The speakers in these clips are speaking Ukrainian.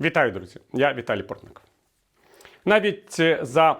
Вітаю, друзі! Я Віталій Портник. Навіть е, за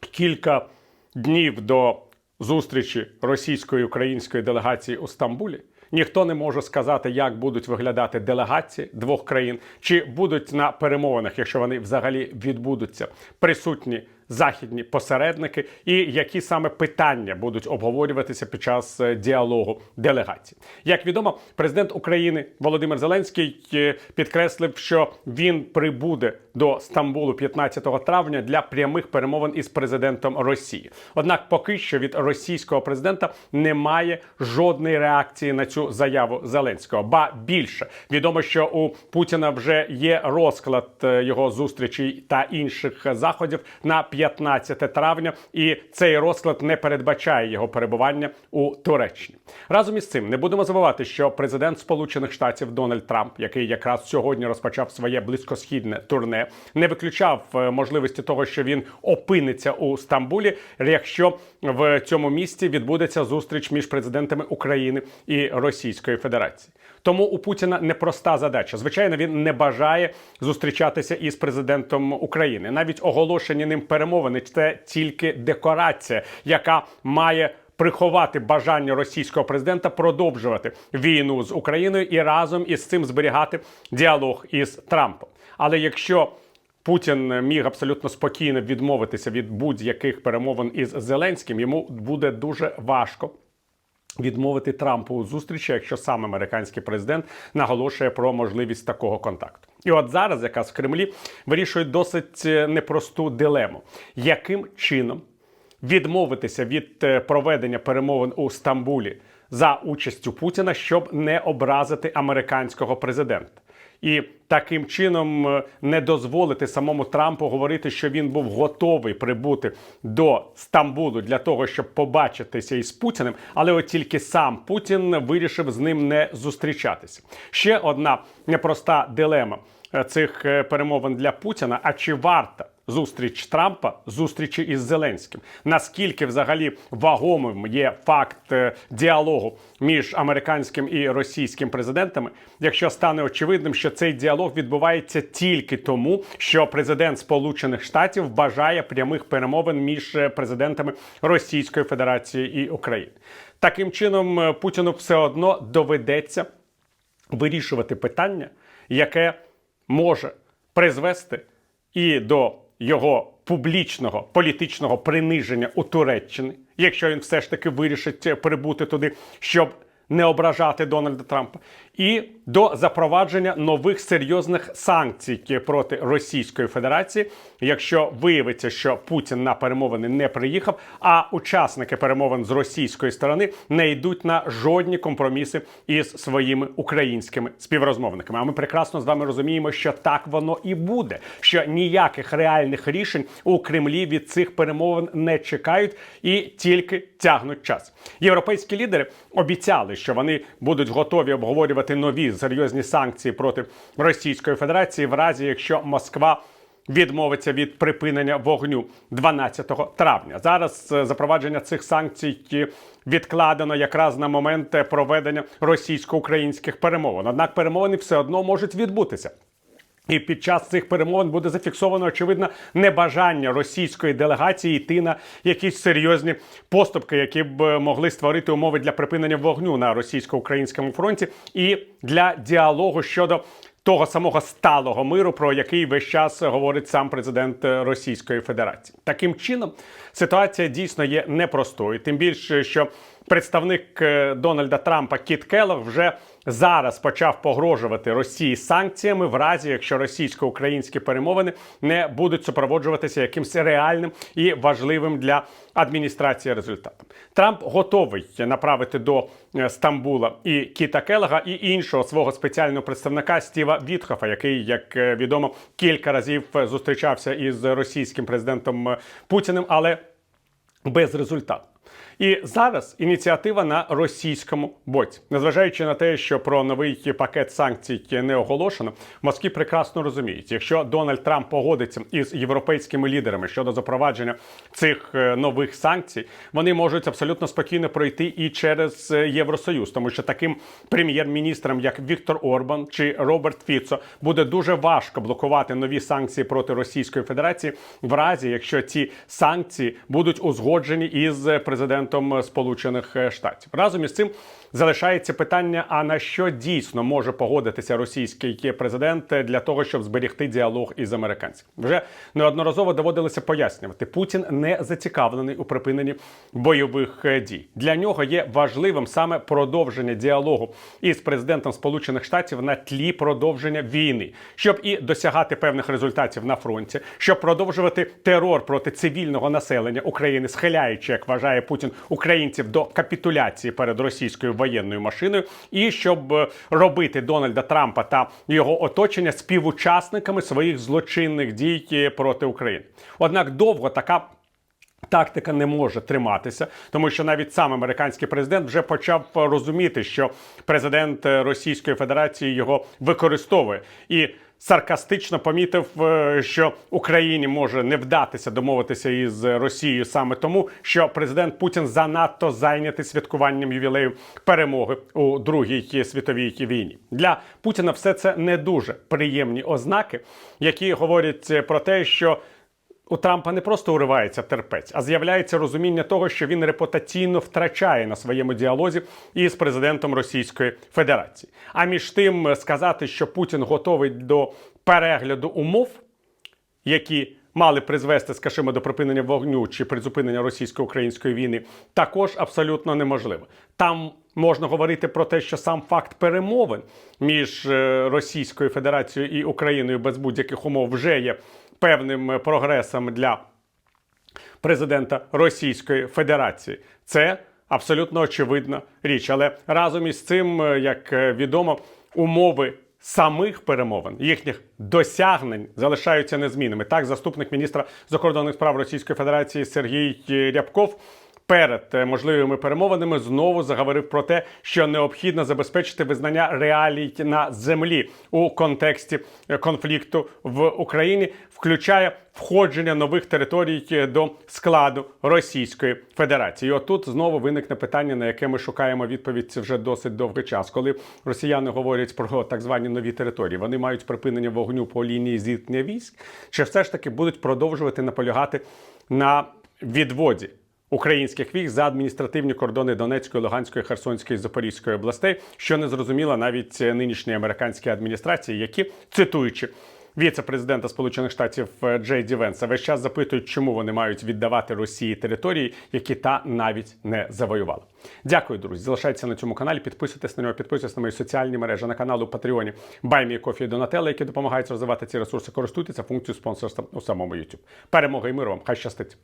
кілька днів до зустрічі російської української делегації у Стамбулі ніхто не може сказати, як будуть виглядати делегації двох країн, чи будуть на перемовинах, якщо вони взагалі відбудуться, присутні західні посередники, і які саме питання будуть обговорюватися під час е, діалогу делегацій. Як відомо, президент України Володимир Зеленський е, підкреслив, що він прибуде до Стамбулу 15 травня для прямих перемовин із президентом Росії. Однак, поки що від російського президента немає жодної реакції на цю заяву Зеленського. Ба більше відомо, що у Путіна вже є розклад е, його зустрічей та інших заходів на 15 травня, і цей розклад не передбачає його перебування у Туреччині. Разом із цим не будемо забувати, що президент Сполучених Штатів Дональд Трамп, який якраз сьогодні розпочав своє близькосхідне турне, не виключав е, можливості того, що він опиниться у Стамбулі, якщо в цьому місті відбудеться зустріч між президентами України і Російської Федерації. Тому у Путіна непроста задача. Звичайно, він не бажає зустрічатися із президентом України. Навіть оголошені ним перемовини це тільки декорація, яка має приховати бажання російського президента продовжувати війну з Україною і разом із цим зберігати діалог із Трампом. Але якщо Путін міг абсолютно спокійно відмовитися від будь-яких перемовин із Зеленським, йому буде дуже важко відмовити Трампу у зустрічі, якщо сам американський президент наголошує про можливість такого контакту. І от зараз, якраз в Кремлі вирішують досить е, непросту дилему, яким чином відмовитися від е, проведення перемовин у Стамбулі за участю Путіна, щоб не образити американського президента. І таким чином е, не дозволити самому Трампу говорити, що він був готовий прибути до Стамбулу для того, щоб побачитися із Путіним, але от тільки сам Путін вирішив з ним не зустрічатися. Ще одна непроста дилема цих е, перемовин для Путіна. А чи варта зустріч Трампа зустрічі із Зеленським? Наскільки взагалі вагомим є факт е, діалогу між американським і російським президентами, якщо стане очевидним, що цей діалог відбувається тільки тому, що президент Сполучених Штатів бажає прямих перемовин між е, президентами Російської Федерації і України? Таким чином е, Путіну все одно доведеться вирішувати питання, яке може призвести і до його публічного політичного приниження у Туреччині, якщо він все ж таки вирішить е, прибути туди, щоб не ображати Дональда Трампа, і до запровадження нових серйозних санкцій проти Російської Федерації, якщо виявиться, що Путін на перемовини не приїхав, а учасники перемовин з російської сторони не йдуть на жодні компроміси із своїми українськими співрозмовниками. А ми прекрасно з вами розуміємо, що так воно і буде. Що ніяких реальних рішень у Кремлі від цих перемовин не чекають і тільки тягнуть час. Європейські лідери обіцяли, що вони будуть готові обговорювати нові серйозні санкції проти Російської Федерації, в разі якщо Москва. Відмовиться від припинення вогню 12 травня. Зараз е, запровадження цих санкцій відкладено якраз на момент е, проведення російсько-українських перемовин. Однак перемовини все одно можуть відбутися. І під час цих перемовин буде зафіксовано очевидно небажання російської делегації йти на якісь серйозні поступки, які б е, могли створити умови для припинення вогню на російсько-українському фронті, і для діалогу щодо того самого сталого миру, про який весь час говорить сам президент е, Російської Федерації. Таким чином ситуація дійсно є непростою, тим більше, що представник е, Дональда Трампа Кіт Келлог вже зараз почав погрожувати Росії санкціями, в разі якщо російсько-українські перемовини не будуть супроводжуватися якимось реальним і важливим для адміністрації результатом. Трамп готовий направити до е, Стамбула і Кіта Келлога, і іншого свого спеціального представника Стіва Вітхофа, який, як е, відомо, кілька разів зустрічався із російським президентом Путіним, але без результату. І зараз ініціатива на російському боці, незважаючи на те, що про новий пакет санкцій не оголошено, в Москві прекрасно розуміють, якщо Дональд Трамп погодиться із європейськими лідерами щодо запровадження цих е, нових санкцій, вони можуть абсолютно спокійно пройти і через е, Євросоюз, тому що таким прем'єр-міністрам, як Віктор Орбан чи Роберт Фіцо, буде дуже важко блокувати нові санкції проти Російської Федерації, в разі якщо ці санкції будуть узгоджені із президентом Сполучених Штатів. Разом із цим залишається питання: а на що дійсно може погодитися російський президент для того, щоб зберегти діалог із американцями? Вже неодноразово доводилося пояснювати, Путін не зацікавлений у припиненні бойових е, дій. Для нього є важливим саме продовження діалогу із президентом Сполучених Штатів на тлі продовження війни, щоб і досягати певних результатів на фронті, щоб продовжувати терор проти цивільного населення України, схиляючи, як вважає Путін, українців до капітуляції перед російською воєнною машиною, і щоб е, робити Дональда Трампа та його оточення співучасниками своїх злочинних дій е, проти України. Однак довго така. Тактика не може триматися, тому що навіть сам американський президент вже почав розуміти, що президент е, Російської Федерації його використовує і саркастично помітив, е, що Україні може не вдатися домовитися із Росією саме тому, що президент Путін занадто зайнятий святкуванням ювілею перемоги у другій світовій війні. Для Путіна все це не дуже приємні ознаки, які говорять про те, що у Трампа не просто уривається терпець, а з'являється розуміння того, що він репутаційно втрачає на своєму діалозі із президентом Російської Федерації. А між тим сказати, що Путін готовий до перегляду умов, які мали призвести, скажімо, до припинення вогню чи призупинення російсько-української війни, також абсолютно неможливо. Там можна говорити про те, що сам факт перемовин між е, Російською Федерацією і Україною без будь-яких умов вже є певним прогресом для президента Російської Федерації. Це абсолютно очевидна річ. Але разом із цим, е, як е, відомо, умови самих перемовин, їхніх досягнень залишаються незмінними. Так, заступник міністра закордонних справ Російської Федерації Сергій Рябков. Перед е, можливими перемовинами знову заговорив про те, що необхідно забезпечити визнання реалій на землі у контексті е, конфлікту в Україні, включає входження нових територій е, до складу Російської Федерації. І Отут знову виникне питання, на яке ми шукаємо відповідь вже досить довгий час. Коли росіяни говорять про так звані нові території, вони мають припинення вогню по лінії зіткнення військ, чи все ж таки будуть продовжувати наполягати на відводі українських військ за адміністративні кордони Донецької, Луганської, Херсонської Запорізької областей, що не зрозуміла навіть нинішній американській адміністрації, які цитуючи. Віце-президента Сполучених Штатів е, Джей Ді Венса весь час запитують, чому вони мають віддавати Росії території, які та навіть не завоювала. Дякую, друзі. Залишайтеся на цьому каналі. Підписуйтесь на нього, підписуйтесь на мої соціальні мережі на канал у Патреоні Баймі Кофі Донателла, які допомагають розвивати ці ресурси. Користуйтеся функцією спонсорства у самому YouTube. Перемоги і миру вам! Хай щастить!